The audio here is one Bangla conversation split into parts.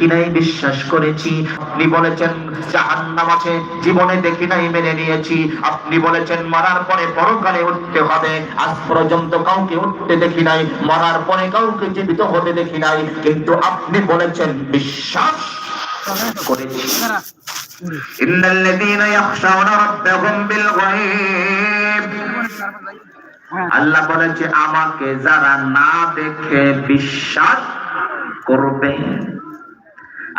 দেখি নাই বিশ্বাস করেছি আপনি বলেছেন জাহান্নাম আছে জীবনে দেখি নাই মেনে নিয়েছি আপনি বলেছেন মরার পরে পরকালে উঠতে হবে আজ পর্যন্ত কাউকে উঠতে দেখি নাই মরার পরে কাউকে জীবিত হতে দেখি নাই কিন্তু আপনি বলেছেন বিশ্বাস করেছি إن الذين يخشون ربهم بالغيب আল্লাহ বলেছে আমাকে যারা না দেখে বিশ্বাস করবে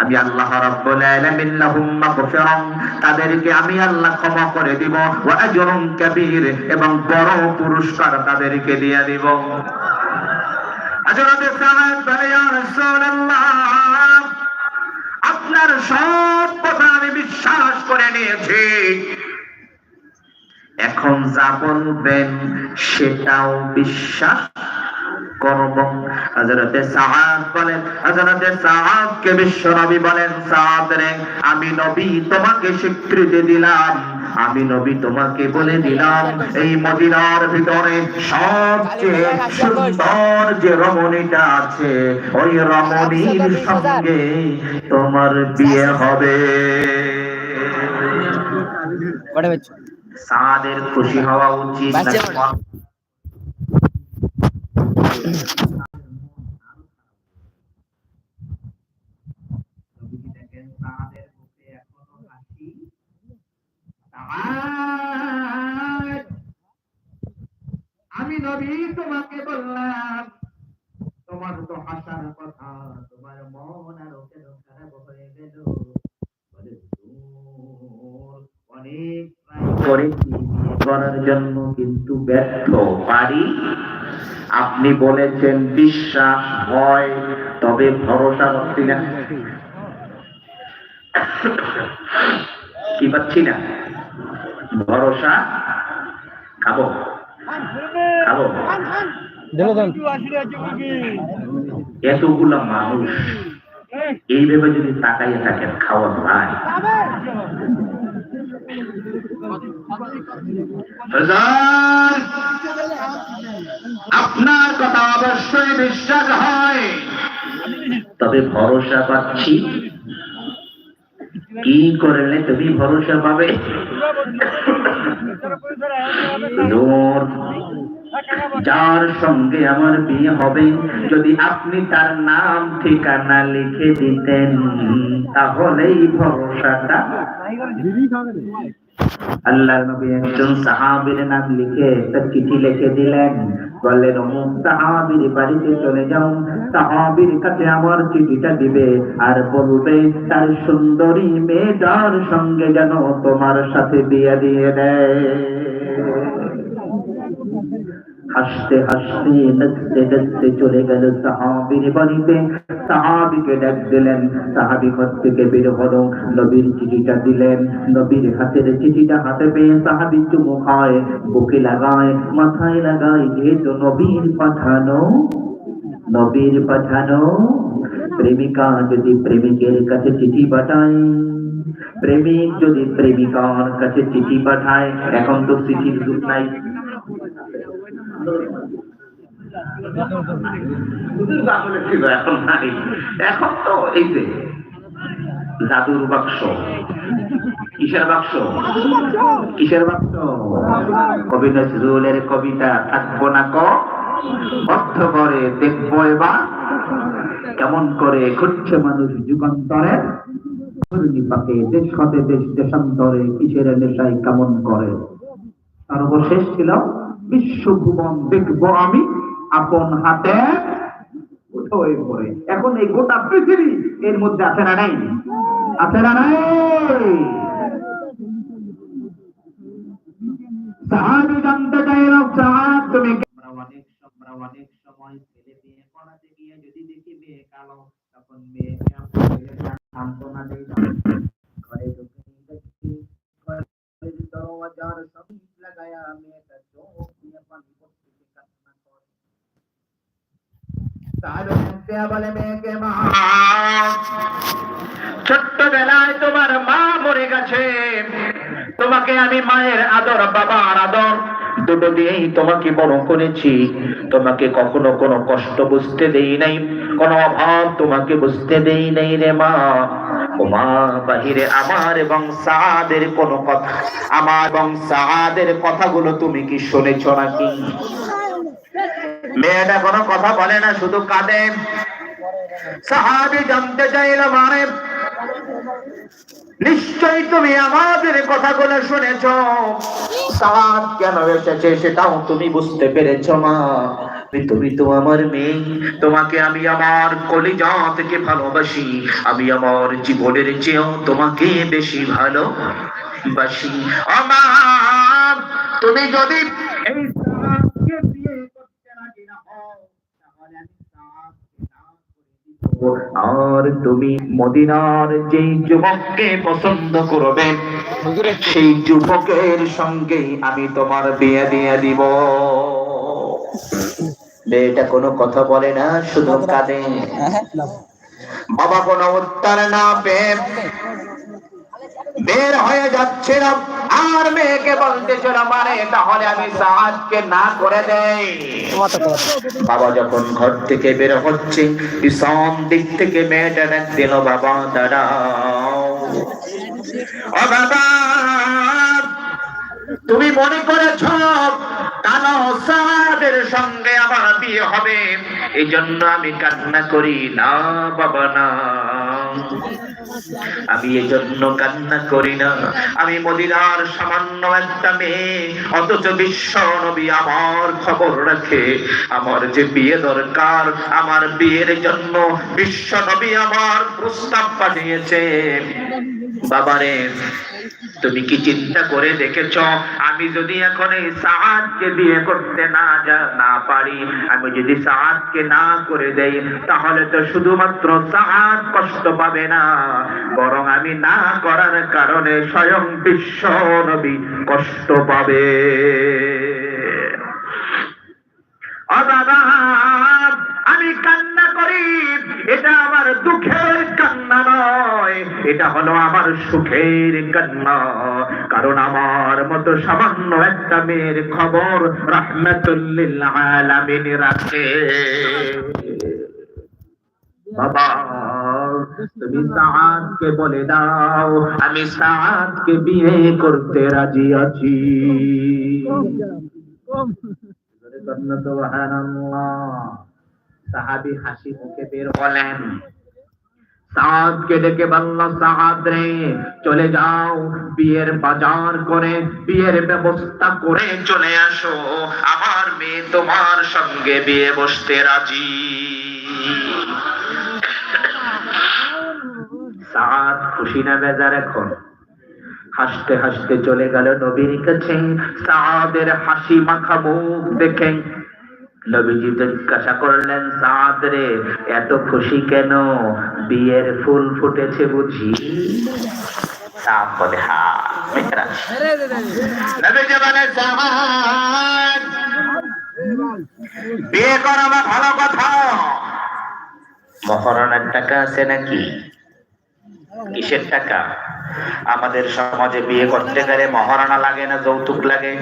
আমি আল্লাহ রাব্বুল আলামিন লাহুম মাগফিরান তাদেরকে আমি আল্লাহ ক্ষমা করে দিব, ওয়া আজরুন কাবীর, এবং বড় পুরস্কার তাদেরকে দিয়ে দিব। হযরত বলে ইয়া রাসূলুল্লাহ, আপনার সব কথা আমি বিশ্বাস করে নিয়েছি। এখন যা বলবেন, সেটাও বিশ্বাস করব। হযরতে সাআদ বলেন হযরতে সাআদকে বিশ্বনবী বলেন সাআদ রে আমি নবী তোমাকে স্বীকৃতি দিলাম। আমি নবী তোমাকে বলে দিলাম এই মদিনার ভিতরে সবচেয়ে সুন্দর যে রমণীটা আছে ওই রমণীর সঙ্গে তোমার বিয়ে হবে। সাদের খুশি হওয়া উচিত। আমি নবী তোমাকে বললাম তোমার তো হাসার কথা তোমার মন আর কেন খারাপ হয়ে গেল বলে, "দূর, অনেক try করেছি বিয়ে করার জন্য কিন্তু ব্যর্থ পারি আপনি বলেছেন বিশ্বাস হয় তবে ভরসা পাচ্ছি না। কি পাচ্ছি না? ভরসা খাব। খাব। এতগুলো মানুষ এইভাবে যদি তাকাইয়ে থাকেন খাওয়া ভাই হুজুর, আপনার কথা অবশ্যই বিশ্বাস হয়। তবে ভরসা পাচ্ছি। কি করলে তুমি ভরসা পাবে? যার সঙ্গে আমার বিয়ে হবে, যদি আপনি তার নাম, ঠিকানা লিখে দিতেন, তাহলেই ভরসাটা আল্লাহ নবী একজন সাহাবীর নাম লিখে একটা চিঠি লিখে দিলেন। বললেন সাহাবির বাড়িতে চলে যাও। সাহাবির কাছে আমার চিঠিটা দিবে। আর বলবে, তার সুন্দরী মেয়েটার সঙ্গে যেন তোমার সাথে বিয়ে দিয়ে দেয়। হাসতে হাসতে নাচতে নাচতে চলে গেল সাহাবির বাড়িতে। সাহাবিকে ডাক দিলেন, সাহাবি ঘর থেকে বের হলো, নবীর চিঠিটা দিলেন, নবীর হাতের চিঠিটা হাতে পেয়ে সাহাবি চুমু খায়, বুকে লাগায়, মাথায় লাগায় যেহেতু নবীর পাঠানো নবীর পাঠানো। প্রেমিকা যদি প্রেমিকের কাছে চিঠি পাঠায়, প্রেমিক যদি প্রেমিকার কাছে চিঠি পাঠায়, এখন তো চিঠির যুগ নাই। এখন তো এই যে জাদুর বাক্স কিসের বাক্স কিসের বাক্স কবি নজরুলের কবিতা থাকব না ক অর্থ করে দেখব এবার কেমন করে ঘুরছে মানুষ যুগান্তরে পাকে দেশ হতে দেশ দেশান্তরে কিসের নেশায় কেমন করে সর্বশেষ ছিল বিশ্বভুবন দেখব আমি আপন হাতে হয়ে পড়ে। এখন এই গোটা পৃথিবী এর মধ্যে আছে না নাই? আছে না নাই? যদি দেখি কালো দরওয়াজার সমীপ লাগায়া চোখ দিয়ে পানি পড়তে কান্না করে তাহলে মেয়েকে মা। ছোট্টবেলায় তোমার মা মরে গেছে। তোমাকে আমি মায়ের আদর, বাবার আদর দুটো দিয়েই তোমাকে বড় করেছি। তোমাকে কখনো কোনো কষ্ট বুঝতে দেই নাই, কোনো অভাব তোমাকে বুঝতে দেই নাই রে মা। মা, বাহিরে আমার এবং সাদের কোনো কথা, আমার এবং সাদের কথাগুলো তুমি কি শুনেছ নাকি? মেয়েটা কোনো কথা বলে না, শুধু কাঁদে। সাহাবি জানতে চাইল মানে নিশ্চয়ই তুমি আমাদের কথাগুলো শুনেছ। সাদ কেন এসেছে সেটাও তুমি বুঝতে পেরেছ মা। তুমি তো আমার মেয়ে, তোমাকে আমি আমার কলিজা থেকে ভালোবাসি। আমি আমার জীবনের চেয়েও তোমাকে বেশি ভালো বাসি আমার তুমি যদি এই আর তুমি মদিনার যেই যুবককে পছন্দ করবে সেই যুবকের সঙ্গে আমি তোমার বিয়ে দিয়ে দিব। মেয়েটা কোনো কথা বলে না শুধু কাঁদে। বাবা কোনো উত্তর না পেয়ে বের হয়ে যাচ্ছিলাম। আর মেয়েকে বলতেছিল মানে তাহলে আমি সাহায্যকে না করে দেই। বাবা যখন ঘর থেকে বের হচ্ছে, পিছন দিক থেকে মেয়েটা ডাক দিল, বাবা দাদা ও বাবা, তুমি মনে করেছ সঙ্গে আমার বিয়ে হবে। এই জন্য আমি কান্না করি না, বাবা, না। আমি কান্না করি না। আমি মদিনার সামান্য একটা মেয়ে, অথচ বিশ্ব নবী আমার খবর রাখে। আমার যে বিয়ে দরকার, আমার বিয়ের জন্য বিশ্ব নবী আমার প্রস্তাব পাঠিয়েছে। বাবারে, তুমি কি চিন্তা করে দেখেছ? আমি যদি এখন এই সাহায্যকে বিয়ে করতে না যা, না পারি, আমি যদি সাহায্যকে না করে দেই, তাহলে তো শুধুমাত্র সাহায্য কষ্ট পাবে না। বরং আমি না করার কারণে স্বয়ং বিশ্ব নবী কষ্ট পাবে। এটা হলো আমার সুখের কান্না কারণ আমার মতো সামান্য একটা মেয়ের খবর রহমতুল্লিল আলামিন রাখে। বাবা তুমি সাহাদকে বলে দাও আমি সাহাদকে বিয়ে করতে রাজি আছি। সাহাবি হাসি মুখে বের হলেন। ডেকে রে চলে যাও, বিয়ের বাজার করে, বিয়ের ব্যবস্থা করে চলে আসো। আমার মেয়ে তোমার সঙ্গে বিয়ে বসতে রাজি। সাদ খুশি না বেজার এখন? হাসতে হাসতে চলে গেল নবীর কাছে। সাদের হাসি মাখা মুখ দেখে নবীজি জিজ্ঞাসা করলেন, সাদ রে, এত খুশি কেন? বিয়ের ফুল ফুটেছে বুঝি? বলে হা বিয়ে করা ভালো কথা। মহারণের টাকা আছে নাকি? কিসের টাকা? আমাদের সমাজে বিয়ে করতে গেলে মহারণা লাগে না, যৌতুক লাগে?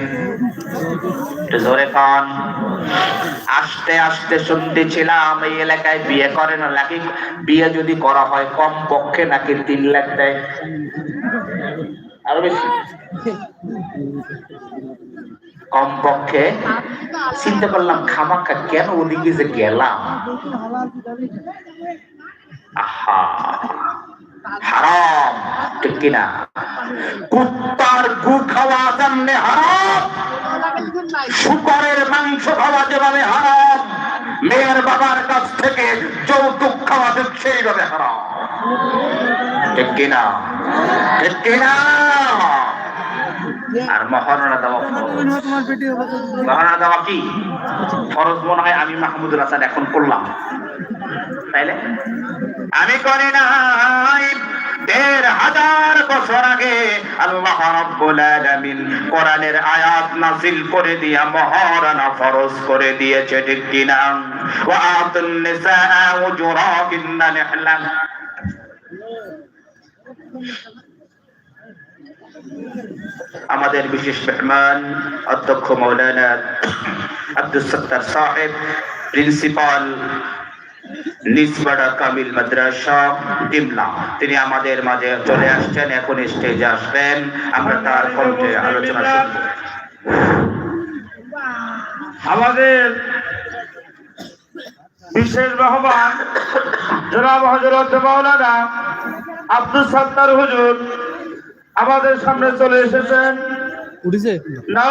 জোরে কন। আস্তে আস্তে শুনতেছিলাম, এই এলাকায় বিয়ে করে না, নাকি বিয়ে যদি করা হয় কম পক্ষে নাকি তিন লাখ দেয়। আরও বেশি। কম পক্ষে চিন্তা করলাম, খামাখা কেন ওদিকে যে গেলাম? আহা। হারাম, ঠিক কিনা? কুত্তার গু খাওয়া যেমনি হারাম, শুকরের মাংস খাওয়া যেভাবে হারাম, মেয়ের বাবার কাছ থেকে যৌতুক খাওয়া সেইভাবে হারাম। ঠিক কিনা? ঠিক কিনা? আর মহারণা দেওয়া। মহারণা দেওয়া কি? ফরজ মনে হয় আমি মাহমুদুল হাসান এখন করলাম। তাইলে? আমি করি নাই। দেড় হাজার বছর আগে আল্লাহ আলামিন কোরআনের আয়াত নাযিল করে দিয়া ফরজ করে দিয়েছে, ঠিক কিনা? ওয়া আতুন উজুরাকিন্না আমাদের বিশেষ মেহমান, অধ্যক্ষ মৌলানা আব্দুল সত্তার সাহেব, প্রিন্সিপাল নিসবাড়া কামিল মাদ্রাসা ডিমলা তিনি আমাদের মাঝে চলে আসছেন এখন স্টেজে আসবেন। আমরা তার কণ্ঠে আলোচনা শুনব। আমাদের বিশেষ মেহমান জনাব হজরত মাওলানা আব্দুল সত্তার হুজুর আমাদের সামনে চলে এসেছেন। উঠেছে? না।